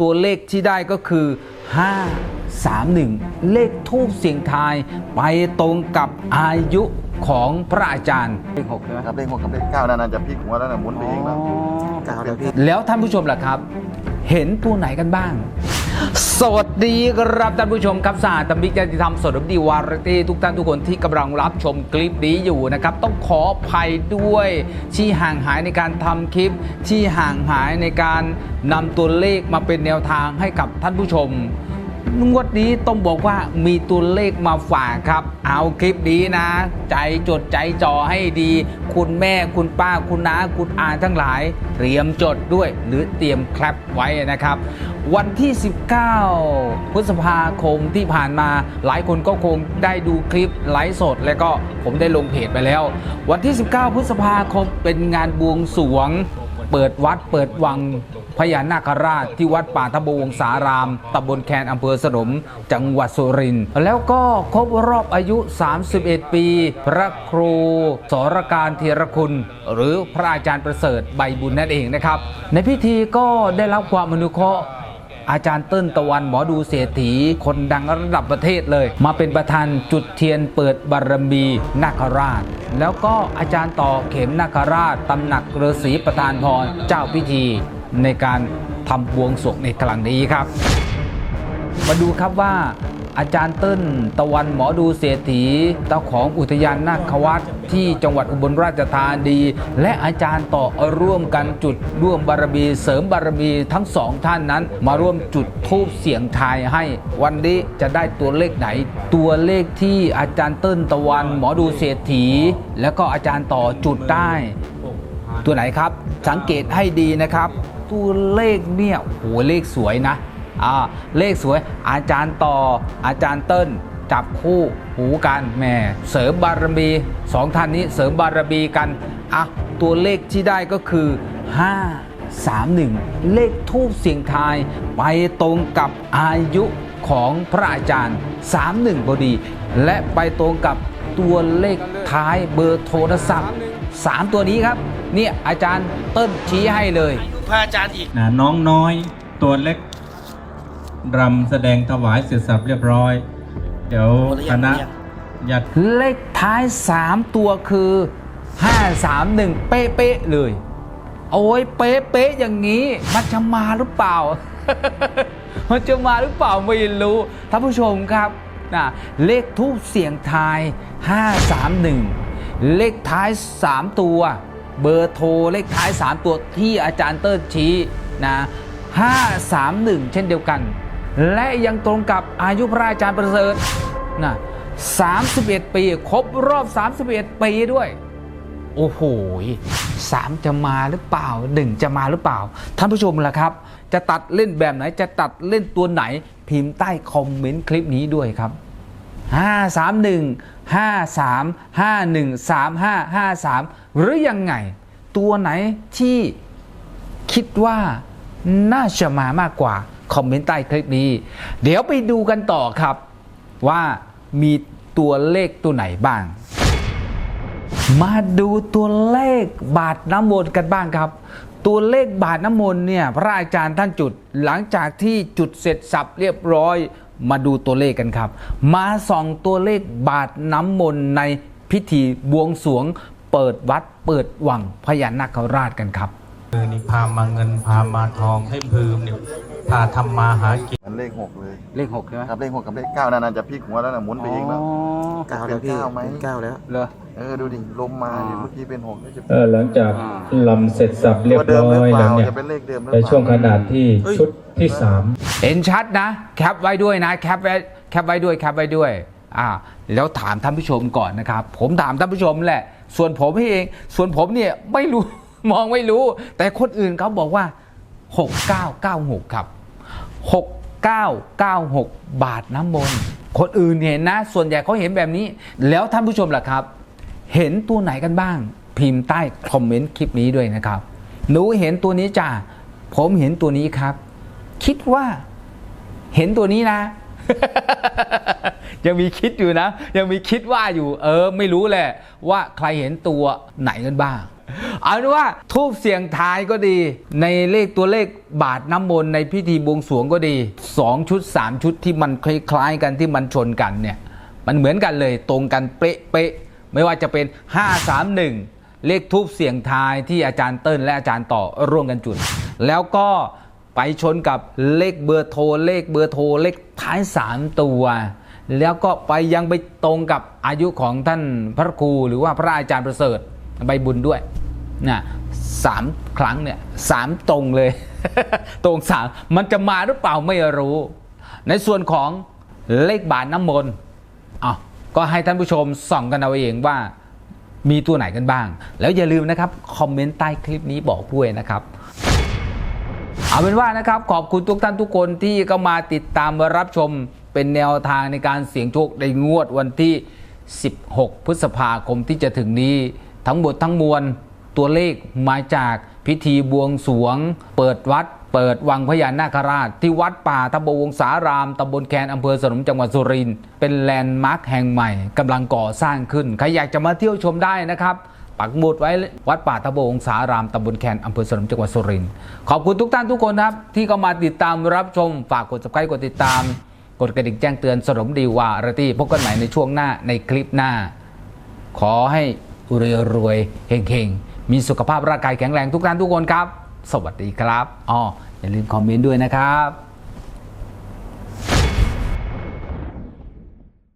ตัวเลขที่ได้ก็คือ 5 3 1 เลขทูบเสียงทาย ไปตรงกับอายุของพระอาจารย์เลขหกใช่ไหมครับเลขหกกับเลขเก้านั่นนะจะพลิกหัวแล้วนะหมุนไปเองแล้ว เก้าแล้วพี่ แล้วท่านผู้ชมล่ะครับ เห็นตัวไหนกันบ้าง สวัสดีครับท่านผู้ชมครับสาตมิกจติธรรมสดดีวาไรตี้ทุกท่านทุกคนที่กำลังรับชมคลิปนี้อยู่นะครับ ต้องขออภัยด้วยที่ห่างหายในการทำคลิป ที่ห่างหายในการนำตัวเลขมาเป็นแนวทางให้กับท่านผู้ชม งวดนี้ต้องบอกว่ามีตัวเลขมาฝากครับ เอาคลิปนี้นะ ใจจดใจจ่อให้ดี คุณแม่คุณป้าคุณน้าคุณอาทั้งหลาย เตรียมจดด้วยหรือเตรียมแคปไว้นะครับ วันที่ 19 พฤษภาคมที่ผ่านมา หลายคนก็คงได้ดูคลิปไลฟ์สด แล้วก็ผมได้ลงเพจไปแล้ว วันที่ 19 พฤษภาคมเป็นงานบวงสรวง เปิดวัดเปิดวังพญานาคราชที่วัดป่าทบวงสารามตำบลแคนอำเภอสนม จังหวัดสุรินทร์แล้วก็ครบรอบอายุ 31 ปี พระครูสรการเทรคุณ หรือพระอาจารย์ประเสริฐใบบุญนั่นเองนะครับ ในพิธีก็ได้รับความอนุเคราะห์ อาจารย์เติ้ลตะวันหมอดูเศรษฐี คนดังระดับประเทศเลย มาเป็นประธานจุดเทียนเปิดบารมีนาคราช แล้วก็อาจารย์ต่อเข็มนาคราชตำหนักฤาษีประธานพรเจ้าพิธีในการทำบวงสรวงในครั้งนี้ครับ มาดูครับว่า อาจารย์เติ้ลตะวันหมอดูเศรษฐีเจ้าของอุทยานนาควัดที่จังหวัดอุบลราชธานี และอาจารย์ต่อร่วมกันจุดร่วมบารมีเสริมบารมีทั้งสองท่านนั้น มาร่วมจุดทูบเสียงทายให้ วันนี้จะได้ตัวเลขไหน ตัวเลขที่อาจารย์เติ้ลตะวันหมอดูเศรษฐี แล้วก็อาจารย์ต่อจุดได้ ตัวไหนครับสังเกตให้ดีนะครับ ตัวเลขเนี่ยโหเลขสวยนะ อ่าเลขสวยอาจารย์ต่ออาจารย์เติ้ลจับคู่หูกันแหมเสริมบารมีสองท่านนี้เสริมบารมีกันอะตัวเลขที่ได้ก็คือ 5 3 1 เลขทูบเสียงทาย ไปตรงกับอายุของพระอาจารย์ 31พอดี และไปตรงกับตัวเลขท้ายเบอร์โทรศัพท์ 3 ตัวนี้ครับ เนี่ยอาจารย์เติ้ลชี้ให้เลยพระอาจารย์อีกนะน้องน้อยตัวเล็ก รำแสดงถวายเสร็จสับเรียบร้อย เดี๋ยวคณะญาติเลขท้าย 3 ตัวคือ 531 เป๊ะๆเลย โอ้ยเป๊ะๆอย่างนี้ มันจะมาหรือเปล่า มันจะมาหรือเปล่าไม่รู้ท่านผู้ชมครับนะเลขทูบเสียงทาย 531 เลขท้าย 3 ตัว เบอร์โทรเลขท้าย 3 ตัวที่อาจารย์เติ้ลชี้นะ531 เช่นเดียวกัน และยังตรงกับอายุพระอาจารย์ประเสริฐนะ31 ปีครบรอบ 31 ปีด้วย โอ้โหสามจะมาหรือเปล่าหนึ่งจะมาหรือเปล่า ท่านผู้ชมล่ะครับ จะตัดเล่นแบบไหนจะตัดเล่นตัวไหน พิมพ์ใต้คอมเมนต์คลิปนี้ด้วยครับ 5 3 1 5 3 5 1 3 5 5 3 หรือยังไง ตัวไหนที่คิดว่าน่าจะมามากกว่า คอมเมนต์ใต้คลิปนี้ เดี๋ยวไปดูกันต่อครับ ว่ามีตัวเลขตัวไหนบ้าง มาดูตัวเลขบาทน้ำมนต์กันบ้างครับ ตัวเลขบาทน้ำมนต์เนี่ยพระอาจารย์ท่านจุดหลังจากที่จุดเสร็จสับเรียบร้อย มาดูตัวเลขกันครับ มาส่องตัวเลขบาทน้ำมนต์ในพิธีบวงสวงเปิดวัดเปิดวังพญานาคราชกันครับมือนี่พามาเงินพามาทองให้พืมเนี่ย พาทำมาหากินมันเลขหกเลยเลขหกใช่ไหมครับเลขหกกับเลขเก้านั่นนะจะพลิกหัวแล้วนะหมุนไปเองแล้ว เก้าแล้วพี่เป็นเก้าไหม เป็นเก้าแล้ว เหรอ เออดูดิลมมาดิเมื่อกี้เป็นหกแล้วจะเออหลังจากลำเสร็จสับเรียบตัวเดิมร้หรืออยเปแล้ล่าวเนี่ยจะเป็นเลขเดิมหรือในเปล่าช่วงขนาดที่ชุดที่สาม เห็นชัดนะ แคปไว้ด้วยนะแคปไว้แคปไว้ด้วยแคปไว้ด้วยอ่าแล้วถามท่านผู้ชมก่อนนะครับ ผมถามท่านผู้ชมแหละ ส่วนผมเอง ส่วนผมเนี่ยไม่รู้ มองไม่รู้ แต่คนอื่นเขาบอกว่า 6996 ครับ 6996 บาทน้ำมนคนอื่นเห็นนะ ส่วนใหญ่เขาเห็นแบบนี้ แล้วท่านผู้ชมล่ะครับ เห็นตัวไหนกันบ้าง พิมพ์ใต้คอมเมนต์คลิปนี้ด้วยนะครับ หนูเห็นตัวนี้จ้าผมเห็นตัวนี้ครับ คิดว่าเห็นตัวนี้นะ ยังมีคิดอยู่นะ ยังมีคิดว่าอยู่ เออ ไม่รู้แหละ ว่าใครเห็นตัวไหนกันบ้าง เอาเป็นว่าทูบเสียงทายก็ดี ในเลขตัวเลขบาทน้ำมนต์ในพิธีบวงสรวงก็ดี 2 ชุด 3 ชุดที่มันคล้ายๆกันที่มันชนกันเนี่ย มันเหมือนกันเลยตรงกันเป๊ะๆไม่ว่าจะเป็น 531 เลขทูบเสียงทายที่อาจารย์เติ้ลและอาจารย์ต่อร่วมกันจุด แล้วก็ไปชนกับเลขเบอร์โทรเลขเบอร์โทรเลขท้าย 3 ตัวแล้วก็ไปยังไปตรงกับอายุของท่านพระครูหรือว่าพระอาจารย์ประเสริฐใบบุญด้วย นะสามครั้งเนี่ยสามตรงเลย ตรงสามมันจะมาหรือเปล่าไม่รู้ ในส่วนของเลขบาทน้ำมนต์อะก็ให้ท่านผู้ชมส่องกันเอาเองว่ามีตัวไหนกันบ้าง แล้วอย่าลืมนะครับ คอมเมนต์ใต้คลิปนี้บอกด้วยนะครับ เอาเป็นว่านะครับ ขอบคุณทุกท่านทุกคนที่ก็มาติดตามรับชมเป็นแนวทางในการเสี่ยงโชคในงวดวันที่ 16 พฤษภาคมที่จะถึงนี้ทั้งหมดทั้งมวล ตัวเลขมาจากพิธีบวงสวง เปิดวัด เปิดวังพญานาคราช ที่วัดป่าตะบวงสารามตำบลแคนอำเภอสนมจังหวัดสุรินทร์เป็นแลนด์มาร์คแห่งใหม่กำลังก่อสร้างขึ้นใครอยากจะมาเที่ยวชมได้นะครับปักหมุดไว้วัดป่าตะโบองสารามตำบลแคนอำเภอสนมจังหวัดสุรินทร์ขอบคุณทุกท่านทุกคนครับ ที่เข้ามาติดตามรับชม ฝากกด subscribe กดติดตาม กดกระดิ่งแจ้งเตือนสนมดีวาระตี้พบกันใหม่ในช่วงหน้าในคลิปหน้า ขอให้รวยรวยๆเฮงๆ มีสุขภาพร่างกายแข็งแรงทุกท่านทุกคนครับ สวัสดีครับอ๋ออย่าลืมคอมเมนต์ด้วยนะครับ